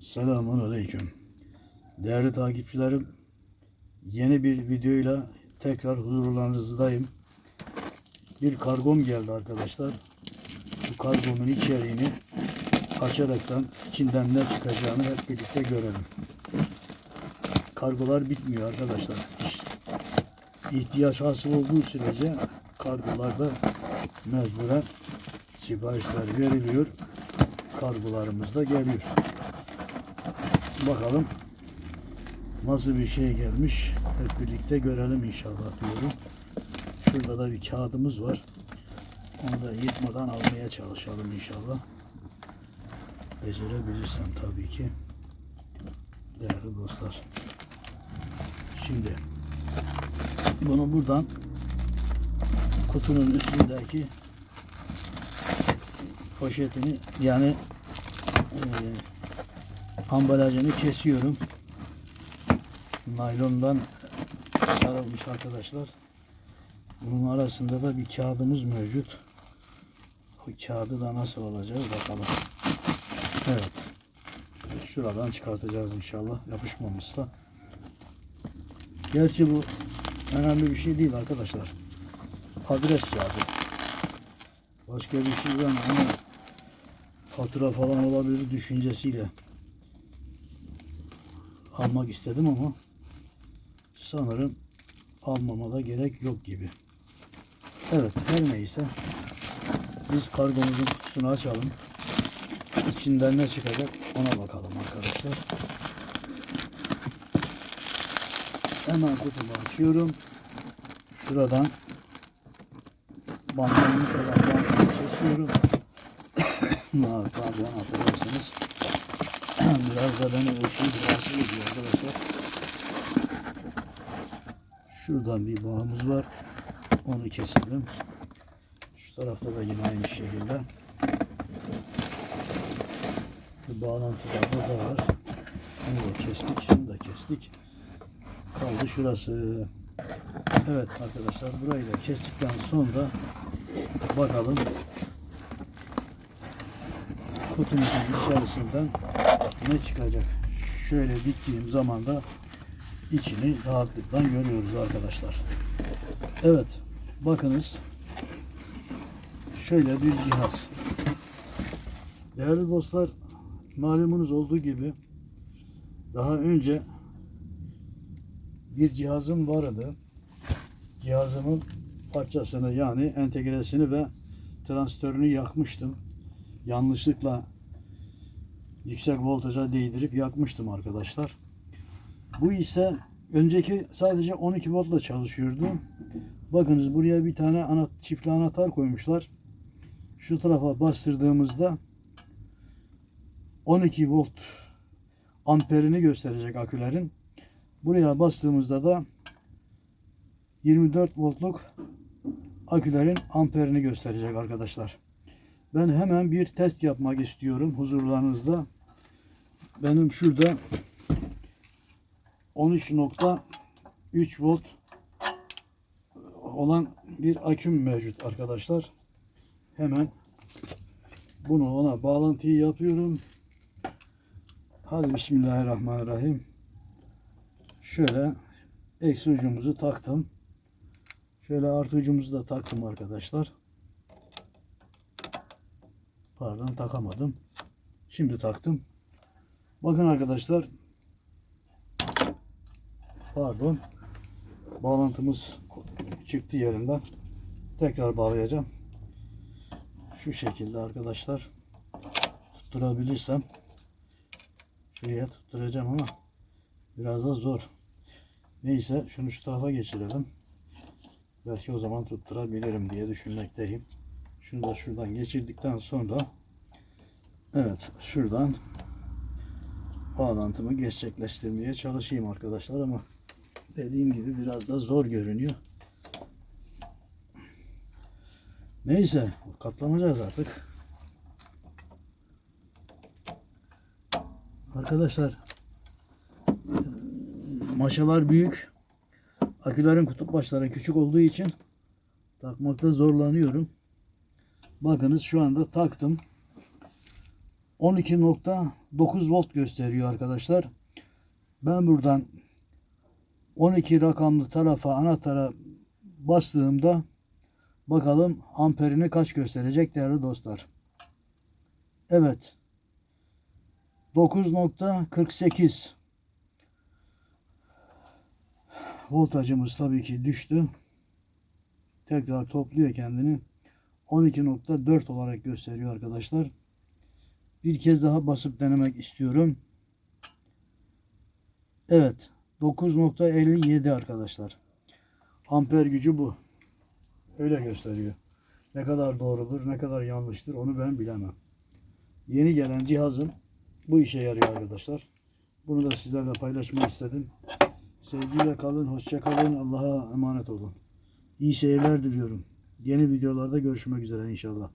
Selamun Aleyküm. Değerli takipçilerim, yeni bir videoyla tekrar huzurlarınızdayım. Bir kargom geldi arkadaşlar. Bu kargomun içeriğini açaraktan içinden ne çıkacağını hep birlikte görelim. Kargolar bitmiyor arkadaşlar. İhtiyaç hasıl olduğu sürece kargolarda mecburen siparişler veriliyor. Kargolarımız da geliyor. Bakalım nasıl bir şey gelmiş. Hep birlikte görelim inşallah diyorum. Şurada da bir kağıdımız var. Onu da yırtmadan almaya çalışalım inşallah. Becerebilirsem tabii ki. Değerli dostlar. Şimdi bunu buradan kutunun üstündeki poşetini yani eee ambalajını kesiyorum. Naylondan sarılmış arkadaşlar. Bunun arasında da bir kağıdımız mevcut. O kağıdı da nasıl olacak bakalım. Evet. Şuradan çıkartacağız inşallah. Yapışmamışsa. Gerçi bu önemli bir şey değil arkadaşlar. Adres kağıdı. Başka bir şey var ama fatura falan olabilir düşüncesiyle almak istedim ama sanırım almama da gerek yok gibi. Evet her neyse biz kargomuzun kutusunu açalım. İçinden ne çıkacak ona bakalım arkadaşlar. Hemen kutumu açıyorum. Şuradan bantlanmış olan bantını kesiyorum. Ha, Pardon affedersiniz. Biraz da beni ölçüyü rahatsız ediyor arkadaşlar. Şuradan bir bağımız var. Onu keselim. Şu tarafta da yine aynı şekilde. Bir bağlantı da burada var. Onu da kestik. Şunu da kestik. Kaldı şurası. Evet arkadaşlar burayı da kestikten sonra bakalım kutumuzun içerisinden ne çıkacak. Şöyle diktiğim zaman da içini rahatlıkla görüyoruz arkadaşlar. Evet. Bakınız. Şöyle bir cihaz. Değerli dostlar malumunuz olduğu gibi daha önce bir cihazım vardı. Cihazımın parçasını yani entegresini ve transistörünü yakmıştım. Yanlışlıkla yüksek voltaja değdirip yakmıştım arkadaşlar. Bu ise önceki sadece 12 voltla çalışıyordu. Bakınız buraya bir tane ana, çiftli anahtar koymuşlar. Şu tarafa bastırdığımızda 12 volt amperini gösterecek akülerin. Buraya bastığımızda da 24 voltluk akülerin amperini gösterecek arkadaşlar. Ben hemen bir test yapmak istiyorum huzurlarınızda. Benim şurada 13.3 volt olan bir aküm mevcut arkadaşlar. Hemen bunu ona bağlantıyı yapıyorum. Hadi Bismillahirrahmanirrahim. Şöyle eksi ucumuzu taktım. Şöyle artı ucumuzu da taktım arkadaşlar. Pardon takamadım. Şimdi taktım. Bakın arkadaşlar. Pardon. Bağlantımız çıktı yerinden. Tekrar bağlayacağım. Şu şekilde arkadaşlar. Tutturabilirsem. Şuraya tutturacağım ama biraz da zor. Neyse şunu şu tarafa geçirelim. Belki o zaman tutturabilirim diye düşünmekteyim. Şunu da şuradan geçirdikten sonra evet şuradan bağlantımı gerçekleştirmeye çalışayım arkadaşlar ama dediğim gibi biraz da zor görünüyor. Neyse katlanacağız artık. Arkadaşlar maşalar büyük. Akülerin kutup başları küçük olduğu için takmakta zorlanıyorum. Bakınız şu anda taktım. 12.9 volt gösteriyor arkadaşlar. Ben buradan 12 rakamlı tarafa anahtara bastığımda bakalım amperini kaç gösterecek değerli dostlar. Evet. 9.48 voltajımız tabii ki düştü. Tekrar topluyor kendini. 12.4 olarak gösteriyor arkadaşlar. Bir kez daha basıp denemek istiyorum. Evet. 9.57 arkadaşlar. Amper gücü bu. Öyle gösteriyor. Ne kadar doğrudur, ne kadar yanlıştır onu ben bilemem. Yeni gelen cihazım bu işe yarıyor arkadaşlar. Bunu da sizlerle paylaşmak istedim. Sevgiyle kalın, hoşça kalın. Allah'a emanet olun. İyi seyirler diliyorum. Yeni videolarda görüşmek üzere inşallah.